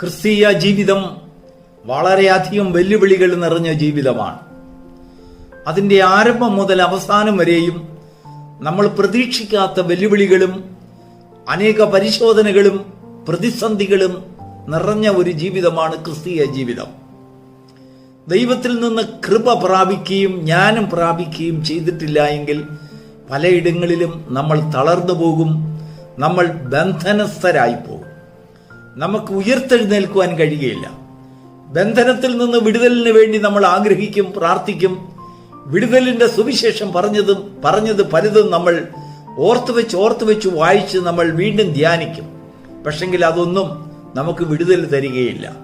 ക്രിസ്തീയ ജീവിതം വളരെയധികം വെല്ലുവിളികൾ നിറഞ്ഞ ജീവിതമാണ്. അതിന്റെ ആരംഭം മുതൽ അവസാനം വരെയും നമ്മൾ പ്രതീക്ഷിക്കാത്ത വെല്ലുവിളികളും അനേക പരിശോധനകളും പ്രതിസന്ധികളും നിറഞ്ഞ ഒരു ജീവിതമാണ് ക്രിസ്തീയ ജീവിതം. ദൈവത്തിൽ നിന്ന് കൃപ പ്രാപിക്കുകയും ജ്ഞാനം പ്രാപിക്കുകയും ചെയ്തിട്ടില്ല എങ്കിൽ പലയിടങ്ങളിലും നമ്മൾ തളർന്നു പോകും നമ്മൾ ബന്ധനസ്ഥരായി പോകും. നമുക്ക് ഉയർത്തെഴുന്നേൽക്കുവാൻ കഴിയുകയില്ല. ബന്ധനത്തിൽ നിന്ന് വിടുതലിന് വേണ്ടി നമ്മൾ ആഗ്രഹിക്കും പ്രാർത്ഥിക്കും. വിടുതലിന്റെ സുവിശേഷം പറഞ്ഞതും പറഞ്ഞത് പലതും നമ്മൾ ഓർത്തു വെച്ച് ഓർത്തു വെച്ച് വായിച്ച് നമ്മൾ വീണ്ടും ധ്യാനിക്കും. പക്ഷെങ്കിൽ അതൊന്നും നമുക്ക് വിടുതൽ തരികയില്ല.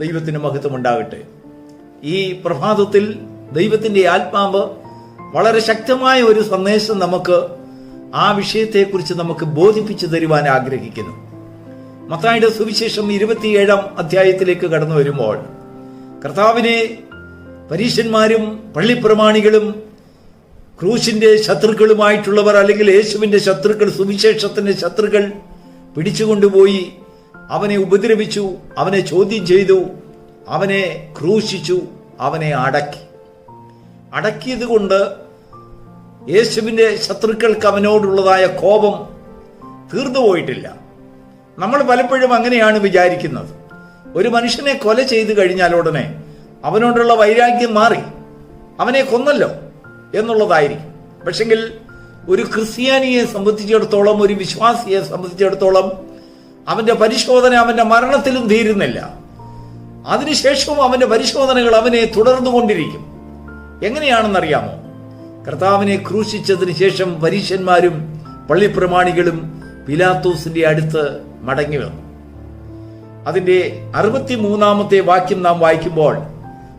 ദൈവത്തിന് മഹത്വം ഉണ്ടാകട്ടെ. ഈ പ്രഭാതത്തിൽ ദൈവത്തിന്റെ ആത്മാവ് വളരെ ശക്തമായ ഒരു സന്ദേശം നമുക്ക് ആ വിഷയത്തെക്കുറിച്ച് നമുക്ക് ബോധിപ്പിച്ചു തരുവാൻ ആഗ്രഹിക്കുന്നു. മത്തായുടെ സുവിശേഷം ഇരുപത്തിയേഴാം അധ്യായത്തിലേക്ക് കടന്നു വരുമ്പോൾ കർത്താവിനെ പരീശന്മാരും പള്ളിപ്രമാണികളും ക്രൂശിന്റെ ശത്രുക്കളുമായിട്ടുള്ളവർ അല്ലെങ്കിൽ യേശുവിന്റെ ശത്രുക്കൾ സുവിശേഷത്തിന്റെ ശത്രുക്കൾ പിടിച്ചുകൊണ്ടുപോയി അവനെ ഉപദ്രവിച്ചു അവനെ ചോദ്യം ചെയ്തു അവനെ ക്രൂശിച്ചു അവനെ അടക്കി. അടക്കിയത് കൊണ്ട് യേശുവിന്റെ ശത്രുക്കൾക്ക് അവനോടുള്ളതായ കോപം തീർന്നു പോയിട്ടില്ല നമ്മൾ പലപ്പോഴും അങ്ങനെയാണ് വിചാരിക്കുന്നത്. ഒരു മനുഷ്യനെ കൊല ചെയ്തു കഴിഞ്ഞാൽ ഉടനെ അവനോടുള്ള വൈരാഗ്യം മാറി. അവനെ കൊന്നല്ലോ എന്നുള്ളതായിരിക്കും. പക്ഷെങ്കിൽ ഒരു ക്രിസ്ത്യാനിയെ സംബന്ധിച്ചിടത്തോളം ഒരു വിശ്വാസിയെ സംബന്ധിച്ചിടത്തോളം അവന്റെ പരിശോധന അവന്റെ മരണത്തിലും തീരുന്നില്ല. അതിനുശേഷവും അവന്റെ പരിശോധനകൾ അവനെ തുടർന്നു തുടർന്നുകൊണ്ടിരിക്കും എങ്ങനെയാണെന്നറിയാമോ? കർത്താവിനെ ക്രൂശിച്ചതിന് ശേഷം പരീശന്മാരും പള്ളിപ്രമാണികളും പിലാത്തോസിന്റെ അടുത്ത് മടങ്ങി വന്നു. അതിന്റെ അറുപത്തിമൂന്നാമത്തെ വാക്യം നാം വായിക്കുമ്പോൾ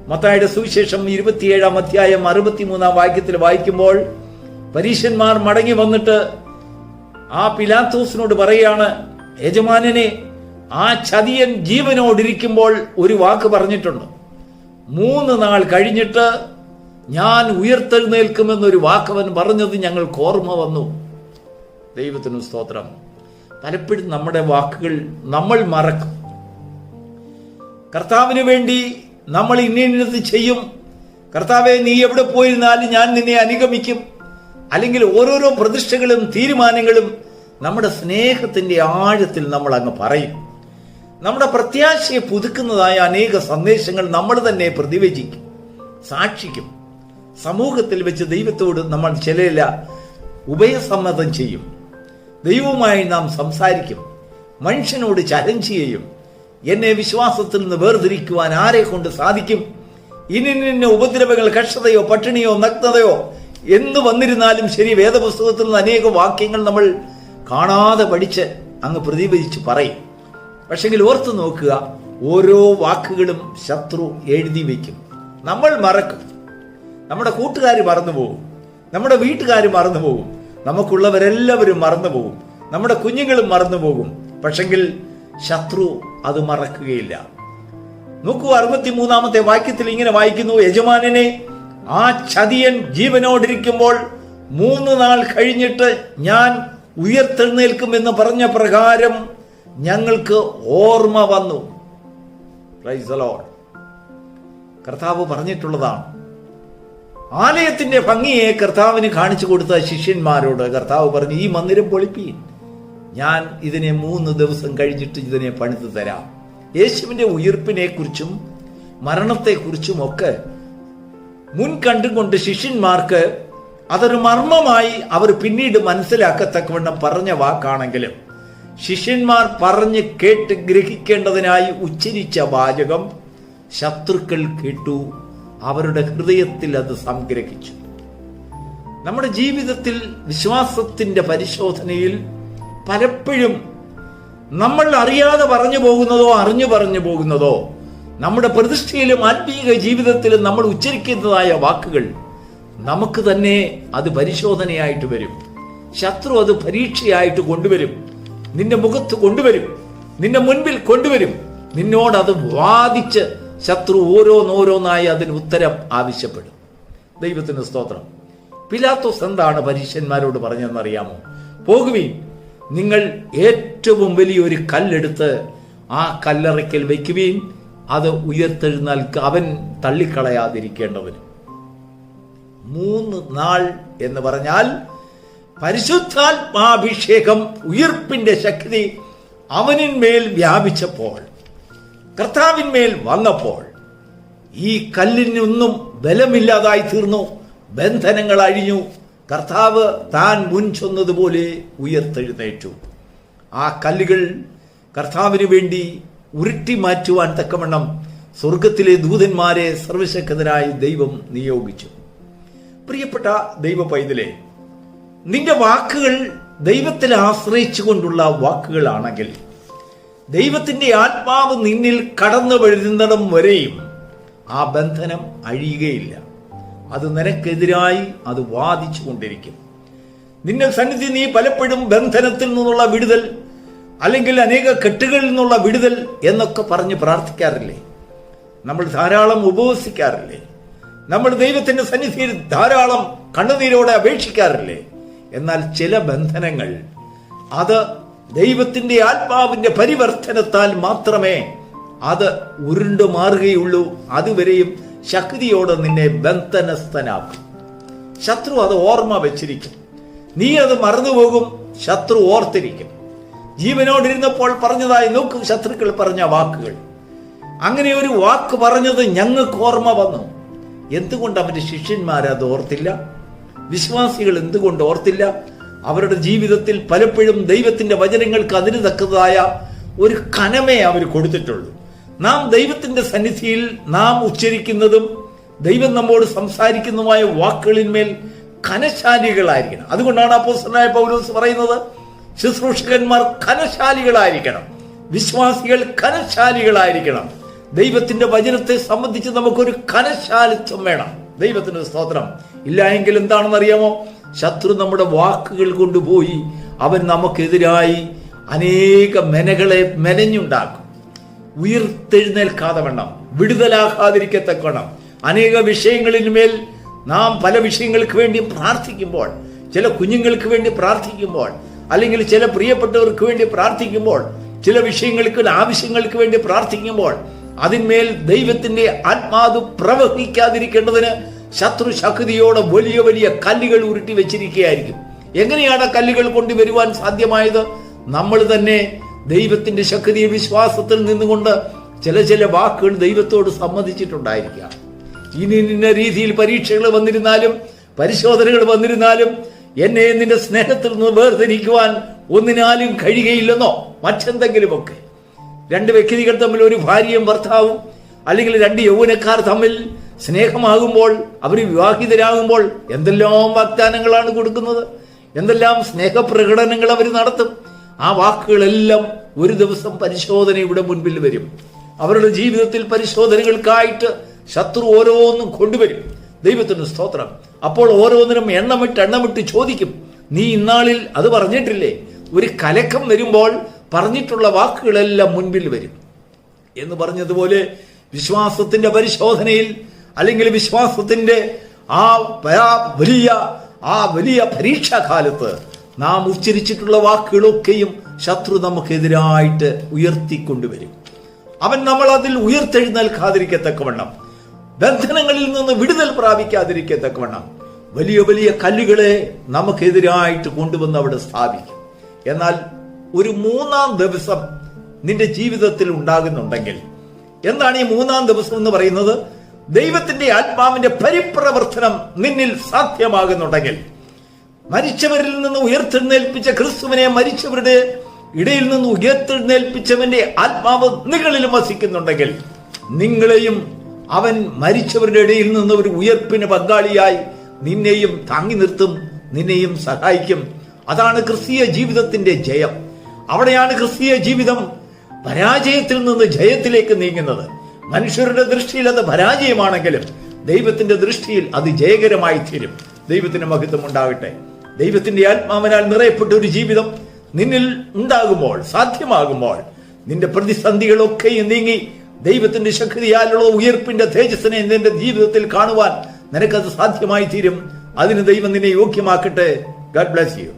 മത്തായുടെ സുവിശേഷം ഇരുപത്തിയേഴാം അധ്യായം അറുപത്തിമൂന്നാം വാക്യത്തിൽ വായിക്കുമ്പോൾ പരീശന്മാർ മടങ്ങി വന്നിട്ട് ആ പിലാത്തോസിനോട് പറയാണ് യജമാനനെ ആ ചതിയൻ ജീവനോടിരിക്കുമ്പോൾ ഒരു വാക്ക് പറഞ്ഞിട്ടുണ്ട്. മൂന്ന് നാൾ കഴിഞ്ഞിട്ട് ഞാൻ ഉയർത്തെഴുന്നേൽക്കുമെന്നൊരു വാക്കവൻ പറഞ്ഞത് ഞങ്ങൾക്ക് ഓർമ്മ വന്നു. ദൈവത്തിനു സ്തോത്രം. പലപ്പോഴും നമ്മുടെ വാക്കുകൾ നമ്മൾ മറക്കും. കർത്താവിന് വേണ്ടി നമ്മൾ ഇന്നത് ചെയ്യും. കർത്താവെ നീ എവിടെ പോയിരുന്നാലും ഞാൻ നിന്നെ അനുഗമിക്കും. അല്ലെങ്കിൽ ഓരോരോ പ്രതിഷ്ഠകളും തീരുമാനങ്ങളും നമ്മുടെ സ്നേഹത്തിന്റെ ആഴത്തിൽ നമ്മൾ അങ്ങ് പറയും. നമ്മുടെ പ്രത്യാശയെ പുതുക്കുന്നതായ അനേക സന്ദേശങ്ങൾ നമ്മൾ തന്നെ പ്രതിവചിക്കും സാക്ഷിക്കും. സമൂഹത്തിൽ വെച്ച് ദൈവത്തോട് നമ്മൾ ചില ഉഭയസമ്മതം ചെയ്യും. ദൈവവുമായി നാം സംസാരിക്കും. മനുഷ്യനോട് ചലഞ്ച് ചെയ്യും. എന്നെ വിശ്വാസത്തിൽ നിന്ന് വേർതിരിക്കുവാൻ ആരെ കൊണ്ട് സാധിക്കും? ഇനി നിന്നെ ഉപദ്രവങ്ങൾ കഷ്ടതയോ പട്ടിണിയോ നഗ്നതയോ എന്ന് വന്നിരുന്നാലും ശരി വേദപുസ്തകത്തിൽ നിന്ന് അനേക വാക്യങ്ങൾ നമ്മൾ കാണാതെ പഠിച്ച് അങ്ങ് പ്രതിപദിച്ച് പറയും. പക്ഷെങ്കിൽ ഓർത്തു നോക്കുക ഓരോ വാക്കുകളും ശത്രു എഴുതി വയ്ക്കും. നമ്മൾ മറക്കും. നമ്മുടെ കൂട്ടുകാർ മറന്നു പോകും നമ്മുടെ വീട്ടുകാർ മറന്നു പോകും നമുക്കുള്ളവരെല്ലാവരും മറന്നു പോകും നമ്മുടെ കുഞ്ഞുങ്ങളും മറന്നു പോകും പക്ഷെങ്കിൽ ശത്രു അത് മറക്കുകയില്ല. നോക്കൂ അറുപത്തിമൂന്നാമത്തെ വാക്യത്തിൽ ഇങ്ങനെ വായിക്കുന്നു യജമാനനെ ആ ചതിയൻ ജീവനോടിരിക്കുമ്പോൾ മൂന്ന് നാൾ കഴിഞ്ഞിട്ട് ഞാൻ ഉയർത്തെഴുന്നേൽക്കും എന്ന് പറഞ്ഞ പ്രകാരം ഞങ്ങൾക്ക് ഓർമ്മ വന്നു. കർത്താവ് പറഞ്ഞിട്ടുള്ളതാണ് ആലയത്തിന്റെ ഭംഗിയെ കർത്താവിന് കാണിച്ചു കൊടുത്ത ശിഷ്യന്മാരോട് കർത്താവ് പറഞ്ഞു ഈ മന്ദിരം പൊളിപ്പീൻ. ഞാൻ ഇതിനെ മൂന്ന് ദിവസം കഴിഞ്ഞിട്ട് ഇതിനെ പണിതു തരാം. യേശുവിന്റെ ഉയർപ്പിനെ കുറിച്ചും മരണത്തെക്കുറിച്ചും ഒക്കെ മുൻ കണ്ടുകൊണ്ട് ശിഷ്യന്മാർക്ക് അതൊരു മർമ്മമായി അവർ പിന്നീട് മനസ്സിലാക്കത്തക്കവണ്ണം പറഞ്ഞ വാക്കാണെങ്കിലും ശിഷ്യന്മാർ പറഞ്ഞ് കേട്ട് ഗ്രഹിക്കേണ്ടതിനായി ഉച്ചരിച്ച വാചകം ശത്രുക്കൾ കേട്ടു അവരുടെ ഹൃദയത്തിൽ അത് സംഗ്രഹിച്ചു. നമ്മുടെ ജീവിതത്തിൽ വിശ്വാസത്തിന്റെ പരിശോധനയിൽ പലപ്പോഴും നമ്മൾ അറിയാതെ പറഞ്ഞു പോകുന്നതോ അറിഞ്ഞു പറഞ്ഞു പോകുന്നതോ നമ്മുടെ പ്രതിഷ്ഠയിലും ആത്മീയ ജീവിതത്തിലും നമ്മൾ ഉച്ചരിക്കുന്നതായ വാക്കുകൾ നമുക്ക് തന്നെ അത് പരിശോധനയായിട്ട് വരും. ശത്രു അത് പരീക്ഷയായിട്ട് കൊണ്ടുവരും. നിന്റെ മുഖത്ത് കൊണ്ടുവരും. നിന്റെ മുൻപിൽ കൊണ്ടുവരും. നിന്നോട് അത് വാദിച്ച് ശത്രു ഓരോന്നോരോന്നായി അതിന് ഉത്തരം ആവശ്യപ്പെടും. ദൈവത്തിന് സ്തോത്രം. പിലാത്തോസ് എന്താണ് പരീക്ഷന്മാരോട് പറഞ്ഞതെന്നറിയാമോ? പോകുവീൻ. നിങ്ങൾ ഏറ്റവും വലിയൊരു കല്ലെടുത്ത് ആ കല്ലറയ്ക്കൽ വയ്ക്കുകയും അത് ഉയർത്തെഴുന്നേൽക്ക് അവൻ തള്ളിക്കളയാതിരിക്കേണ്ടവന്. മൂന്ന് നാൾ എന്ന് പറഞ്ഞാൽ പരിശുദ്ധാത്മാഭിഷേകം ഉയർപ്പിന്റെ ശക്തി അവനിന്മേൽ വ്യാപിച്ചപ്പോൾ കർത്താവിന്മേൽ വന്നപ്പോൾ ഈ കല്ലിനൊന്നും ബലമില്ലാതായി തീർന്നു. ബന്ധനങ്ങൾ അഴിഞ്ഞു. കർത്താവ് താൻ മുൻ ചൊന്നതുപോലെ ഉയർത്തെഴുന്നേറ്റു. ആ കല്ലുകൾ കർത്താവിന് വേണ്ടി ഉരുട്ടി മാറ്റുവാൻ തക്കവണ്ണം സ്വർഗത്തിലെ ദൂതന്മാരെ സർവശക്തനായി ദൈവം നിയോഗിച്ചു. പ്രിയപ്പെട്ട ദൈവ പൈതലെ നിന്റെ വാക്കുകൾ ദൈവത്തിൽ ആശ്രയിച്ചു കൊണ്ടുള്ള വാക്കുകളാണെങ്കിൽ ദൈവത്തിന്റെ ആത്മാവ് നിന്നിൽ കടന്നു വരുന്നിടം വരെയും ആ ബന്ധനം അഴിയുകയില്ല. അത് നിനക്കെതിരായി അത് വാദിച്ചു കൊണ്ടിരിക്കും. നിന്റെ സന്നിധി നീ പലപ്പോഴും ബന്ധനത്തിൽ നിന്നുള്ള വിടുതൽ അല്ലെങ്കിൽ അനേക കെട്ടുകളിൽ നിന്നുള്ള വിടുതൽ എന്നൊക്കെ പറഞ്ഞ് പ്രാർത്ഥിക്കാറില്ലേ? നമ്മൾ ധാരാളം ഉപവസിക്കാറില്ലേ? നമ്മൾ ദൈവത്തിന്റെ സന്നിധിയിൽ ധാരാളം കണ്ണുനീരോടെ അപേക്ഷിക്കാറില്ലേ? എന്നാൽ ചില ബന്ധനങ്ങൾ അത് ദൈവത്തിന്റെ ആത്മാവിന്റെ പരിവർത്തനത്താൽ മാത്രമേ അത് ഉരുണ്ടു മാറുകയുള്ളൂ. അതുവരെയും ശക്തിയോടെ നിന്നെ ബന്ധനസ്ഥനാക്കും. ശത്രു അത് ഓർമ്മ വെച്ചിരിക്കും. നീ അത് മറന്നുപോകും ശത്രു ഓർത്തിരിക്കും. ജീവനോടിരുന്നപ്പോൾ പറഞ്ഞതായി നോക്കും ശത്രുക്കൾ പറഞ്ഞ വാക്കുകൾ. അങ്ങനെ ഒരു വാക്ക് പറഞ്ഞത് ഞങ്ങൾക്ക് ഓർമ്മ വന്നു. എന്തുകൊണ്ട് അവന്റെ ശിഷ്യന്മാരത് ഓർത്തില്ല? വിശ്വാസികൾ എന്തുകൊണ്ട് ഓർത്തില്ല? അവരുടെ ജീവിതത്തിൽ പലപ്പോഴും ദൈവത്തിന്റെ വചനങ്ങൾക്ക് അതിന് തക്കതായ ഒരു കനമേ അവർ കൊടുത്തിട്ടുള്ളൂ. നാം ദൈവത്തിന്റെ സന്നിധിയിൽ നാം ഉച്ചരിക്കുന്നതും ദൈവം നമ്മോട് സംസാരിക്കുന്നതുമായ വാക്കുകളിന്മേൽ കനശാലികളായിരിക്കണം അതുകൊണ്ടാണ് അപ്പോസ്തലനായ പൗലോസ് പറയുന്നത് ശുശ്രൂഷകന്മാർ കനശാലികളായിരിക്കണം വിശ്വാസികൾ കനശാലികളായിരിക്കണം ദൈവത്തിന്റെ വചനത്തെ സംബന്ധിച്ച് നമുക്കൊരു കനശാലിത്വം വേണം. ദൈവത്തിന്റെ സ്തോത്രം. ഇല്ല എങ്കിൽ എന്താണെന്ന് അറിയാമോ? ശത്രു നമ്മുടെ വാക്കുകൾ കൊണ്ടുപോയി അവൻ നമുക്കെതിരായി അനേക മെനകളെ മെനഞ്ഞുണ്ടാക്കും. ഉയർത്തെഴുന്നേൽക്കാതെ വേണം വിടുതലാകാതിരിക്കത്തക്കവണ്ണം അനേക വിഷയങ്ങളിന്മേൽ നാം പല വിഷയങ്ങൾക്ക് വേണ്ടി പ്രാർത്ഥിക്കുമ്പോൾ ചില കുഞ്ഞുങ്ങൾക്ക് വേണ്ടി പ്രാർത്ഥിക്കുമ്പോൾ അല്ലെങ്കിൽ ചില പ്രിയപ്പെട്ടവർക്ക് വേണ്ടി പ്രാർത്ഥിക്കുമ്പോൾ ചില വിഷയങ്ങൾക്ക് ആവശ്യങ്ങൾക്ക് വേണ്ടി പ്രാർത്ഥിക്കുമ്പോൾ അതിന്മേൽ ദൈവത്തിന്റെ ആത്മാവ് പ്രവഹിക്കാതിരിക്കേണ്ടതിന് ശത്രു ശക്തിയോടെ വലിയ വലിയ കല്ലുകൾ ഉരുട്ടി വെച്ചിരിക്കുകയായിരിക്കും. എങ്ങനെയാണ് കല്ലുകൾ കൊണ്ടുവരുവാൻ സാധ്യമായത്? നമ്മൾ തന്നെ ദൈവത്തിന്റെ ശക്തിയെ വിശ്വാസത്തിൽ നിന്നുകൊണ്ട് ചില ചില വാക്കുകൾ ദൈവത്തോട് സമ്മതിച്ചിട്ടുണ്ടായിരിക്കുക. ഇനി നിന്ന രീതിയിൽ പരീക്ഷകൾ വന്നിരുന്നാലും പരിശോധനകൾ വന്നിരുന്നാലും എന്നെ നിന്റെ സ്നേഹത്തിൽ നിന്ന് വേർതിരിക്കുവാൻ ഒന്നിനാലും കഴിയുകയില്ലെന്നോ? മറ്റെന്തെങ്കിലുമൊക്കെ. രണ്ട് വ്യക്തികൾ തമ്മിൽ ഒരു ഭാര്യയും ഭർത്താവും അല്ലെങ്കിൽ രണ്ട് യൗവനക്കാർ തമ്മിൽ സ്നേഹമാകുമ്പോൾ അവർ വിവാഹിതരാകുമ്പോൾ എന്തെല്ലാം വാഗ്ദാനങ്ങളാണ് കൊടുക്കുന്നത്? എന്തെല്ലാം സ്നേഹപ്രകടനങ്ങൾ അവർ നടത്തും? ആ വാക്കുകളെല്ലാം ഒരു ദിവസം പരിശോധന ഇവിടെ മുൻപിൽ വരും. അവരുടെ ജീവിതത്തിൽ പരിശോധനകൾക്കായിട്ട് ശത്രു ഓരോന്നും കൊണ്ടുവരും. ദൈവത്തിന് സ്തോത്രം. അപ്പോൾ ഓരോന്നിനും എണ്ണമിട്ട് എണ്ണമിട്ട് ചോദിക്കും. നീ ഇന്നാളിൽ അത് പറഞ്ഞിട്ടില്ലേ? ഒരു കലക്കം വരുമ്പോൾ പറഞ്ഞിട്ടുള്ള വാക്കുകളെല്ലാം മുൻപിൽ വരും. എന്ന് പറഞ്ഞതുപോലെ വിശ്വാസത്തിന്റെ പരിശോധനയിൽ അല്ലെങ്കിൽ വിശ്വാസത്തിന്റെ ആ വലിയ ആ വലിയ പരീക്ഷാകാലത്ത് നാം ഉച്ചരിച്ചിട്ടുള്ള വാക്കുകളൊക്കെയും ശത്രു നമുക്കെതിരായിട്ട് ഉയർത്തിക്കൊണ്ടുവരും. അവൻ നമ്മൾ അതിൽ ഉയർത്തെഴുന്നേൽക്കാതിരിക്കത്തക്കവണ്ണം ബന്ധനങ്ങളിൽ നിന്ന് വിടുതൽ പ്രാപിക്കാതിരിക്കത്തക്കവണ്ണം വലിയ വലിയ കല്ലുകളെ നമുക്കെതിരായിട്ട് കൊണ്ടുവന്ന് അവിടെ സ്ഥാപിക്കും. എന്നാൽ ഒരു മൂന്നാം ദിവസം നിന്റെ ജീവിതത്തിൽ ഉണ്ടാകുന്നുണ്ടെങ്കിൽ എന്താണ് ഈ മൂന്നാം ദിവസം എന്ന് പറയുന്നത്? ദൈവത്തിന്റെ ആത്മാവിന്റെ പരിപ്രവർത്തനം നിന്നിൽ സാധ്യമാകുന്നുണ്ടെങ്കിൽ മരിച്ചവരിൽ നിന്ന് ഉയർത്തെഴുന്നേൽപ്പിച്ച ക്രിസ്തുവിനെ മരിച്ചവരുടെ ഇടയിൽ നിന്ന് ഉയർത്തെഴുന്നേൽപ്പിച്ചവന്റെ ആത്മാവ് നിങ്ങളിലും വസിക്കുന്നുണ്ടെങ്കിൽ നിങ്ങളെയും അവൻ മരിച്ചവരുടെ ഇടയിൽ നിന്ന് ഒരു ഉയർപ്പിന് പങ്കാളിയായി നിന്നെയും താങ്ങി നിർത്തും നിന്നെയും സഹായിക്കും. അതാണ് ക്രിസ്തീയ ജീവിതത്തിന്റെ ജയം. അവിടെയാണ് ക്രിസ്തീയ ജീവിതം പരാജയത്തിൽ നിന്ന് ജയത്തിലേക്ക് നീങ്ങുന്നത്. മനുഷ്യരുടെ ദൃഷ്ടിയിൽ അത് പരാജയമാണെങ്കിലും ദൈവത്തിന്റെ ദൃഷ്ടിയിൽ അത് ജയകരമായി തീരും. ദൈവത്തിന് മഹത്വം ഉണ്ടാകട്ടെ. ദൈവത്തിന്റെ ആത്മാവിനാൽ നിറയപ്പെട്ട ഒരു ജീവിതം നിന്നിൽ ഉണ്ടാകുമ്പോൾ സാധ്യമാകുമ്പോൾ നിന്റെ പ്രതിസന്ധികളൊക്കെയും നീങ്ങി ദൈവത്തിന്റെ ശക്തിയാലുള്ള ഉയർപ്പിന്റെ തേജസ്സിനെ നിന്റെ ജീവിതത്തിൽ കാണുവാൻ നിനക്കത് സാധ്യമായി തീരും. അതിന് ദൈവം നിന്നെ യോഗ്യമാക്കട്ടെ. Garh bless you